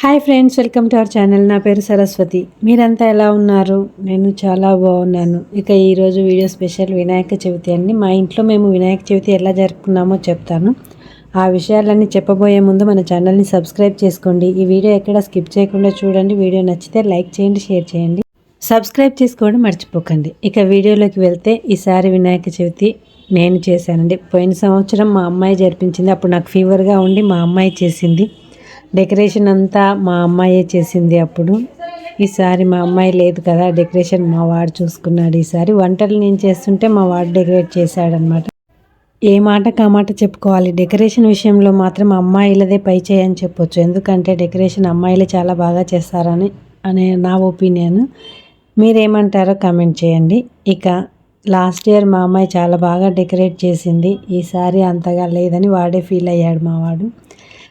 Hi friends welcome to our channel. నా పేరు సరస్వతి. మీరంతా ఎలా ఉన్నారు? నేను చాలా బాగున్నాను. ఇక ఈరోజు వీడియో స్పెషల్ వినాయక చవితి అండి. మా ఇంట్లో మేము వినాయక చవితి ఎలా జరుపుకున్నామో చెప్తాను. ఆ విషయాలన్నీ చెప్పబోయే ముందు మన ఛానల్ని సబ్స్క్రైబ్ చేసుకోండి. ఈ వీడియో ఎక్కడ స్కిప్ చేయకుండా చూడండి. వీడియో నచ్చితే లైక్ చేయండి షేర్ చేయండి. సబ్స్క్రైబ్ చేసుకోవడం మర్చిపోకండి. ఇక వీడియోలోకి వెళ్తే ఈసారి వినాయక చవితి నేను చేశానండి. పోయిన సంవత్సరం మా అమ్మాయి జరిపించింది. అప్పుడు నాకు ఫీవర్గా ఉండి మా అమ్మాయి చేసింది. డెకరేషన్ అంతా మా అమ్మాయే చేసింది అప్పుడు. ఈసారి మా అమ్మాయి లేదు కదా డెకరేషన్ మా వాడు చూసుకున్నాడు ఈసారి. వంటలు నేను చేస్తుంటే మా వాడు డెకరేట్ చేశాడనమాట ఏ మాట కా మాట చెప్పుకోవాలి? డెకరేషన్ విషయంలో మాత్రం అమ్మాయిలదే పై చేయని చెప్పొచ్చు. ఎందుకంటే డెకరేషన్ అమ్మాయిలు చాలా బాగా చేస్తారని అనే నా ఒపీనియన్. మీరేమంటారో కామెంట్ చేయండి. ఇక లాస్ట్ ఇయర్ మా అమ్మాయి చాలా బాగా డెకరేట్ చేసింది. ఈసారి అంతగా లేదని వాడే ఫీల్ అయ్యాడు మా వాడు.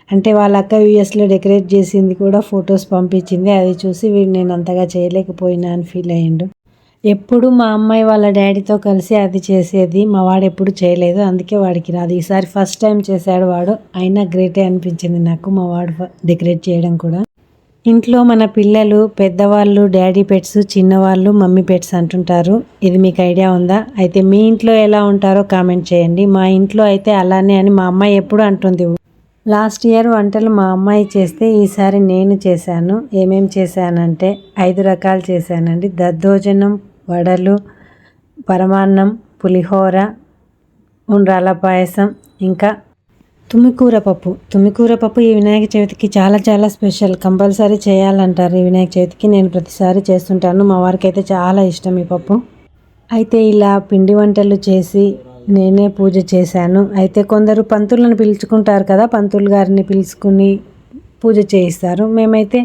అంటే వాళ్ళ అక్క యూఎస్లో డెకరేట్ చేసింది కూడా ఫొటోస్ పంపించింది. అది చూసి వీడు నేను అంతగా చేయలేకపోయినా అని ఫీల్ అయ్యిండు. ఎప్పుడు మా అమ్మాయి వాళ్ళ డాడీతో కలిసి అది చేసేది మా వాడు ఎప్పుడు చేయలేదు. అందుకే వాడికి రాదు. ఈసారి ఫస్ట్ టైం చేశాడు వాడు. అయినా గ్రేటే అనిపించింది నాకు మా వాడు డెకరేట్ చేయడం కూడా. ఇంట్లో మన పిల్లలు పెద్దవాళ్ళు డాడీ పెట్స్ చిన్నవాళ్ళు మమ్మీ పెట్స్ అంటుంటారు. ఇది మీకు ఐడియా ఉందా? అయితే మీ ఇంట్లో ఎలా ఉంటారో కామెంట్ చేయండి. మా ఇంట్లో అయితే అలానే అని మా అమ్మాయి ఎప్పుడు అంటుంది. లాస్ట్ ఇయర్ వంటలు మా అమ్మాయి చేస్తే ఈసారి నేను చేశాను. ఏమేం చేశానంటే ఐదు రకాలు చేశానండి. దద్దోజనం వడలు పరమాన్నం పులిహోర ఉండ్రాల పాయసం ఇంకా తుమ్మికూర పప్పు. తుమ్మికూర పప్పు ఈ వినాయక చవితికి చాలా చాలా స్పెషల్. కంపల్సరీ చేయాలంటారు ఈ వినాయక చవితికి. నేను ప్రతిసారి చేస్తుంటాను. మా వారికి అయితే చాలా ఇష్టం ఈ పప్పు. అయితే ఇలా పిండి వంటలు చేసి నేనే పూజ చేశాను. అయితే కొందరు పంతులను పిలుచుకుంటారు కదా పంతులు గారిని పిలుచుకుని పూజ చేయిస్తారు. మేమైతే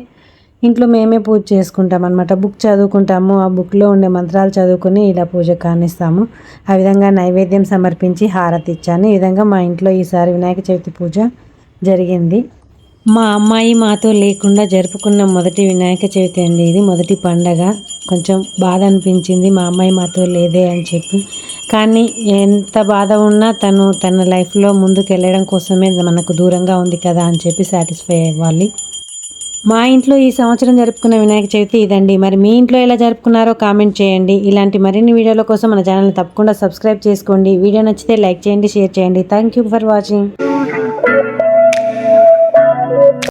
ఇంట్లో మేమే పూజ చేసుకుంటాం అనమాట బుక్ చదువుకుంటాము ఆ బుక్లో ఉండే మంత్రాలు చదువుకుని ఇలా పూజ కానిస్తాము. ఆ విధంగా నైవేద్యం సమర్పించి హారతి ఇచ్చాను. ఈ విధంగా మా ఇంట్లో ఈసారి వినాయక చవితి పూజ జరిగింది. మా అమ్మాయి మాతో లేకుండా జరుపుకున్న మొదటి వినాయక చవితి అండి ఇది. మొదటి పండగ. కొంచెం బాధ అనిపించింది. మా అమ్మాయి మాతో లేదే అని చెప్పి కానీ ఎంత బాధ ఉన్నా తను తన లైఫ్లో ముందుకు వెళ్ళడం కోసమే మనకు దూరంగా ఉంది కదా అని చెప్పి సాటిస్ఫై అవ్వాలి. మా ఇంట్లో ఈ సంవత్సరం జరుపుకున్న వినాయక చవితి ఇదండి. మరి మీ ఇంట్లో ఎలా జరుపుకున్నారో కామెంట్ చేయండి. ఇలాంటి మరిన్ని వీడియోల కోసం మన ఛానల్ని తప్పకుండా సబ్స్క్రైబ్ చేసుకోండి. వీడియో నచ్చితే లైక్ చేయండి షేర్ చేయండి. Thank you for watching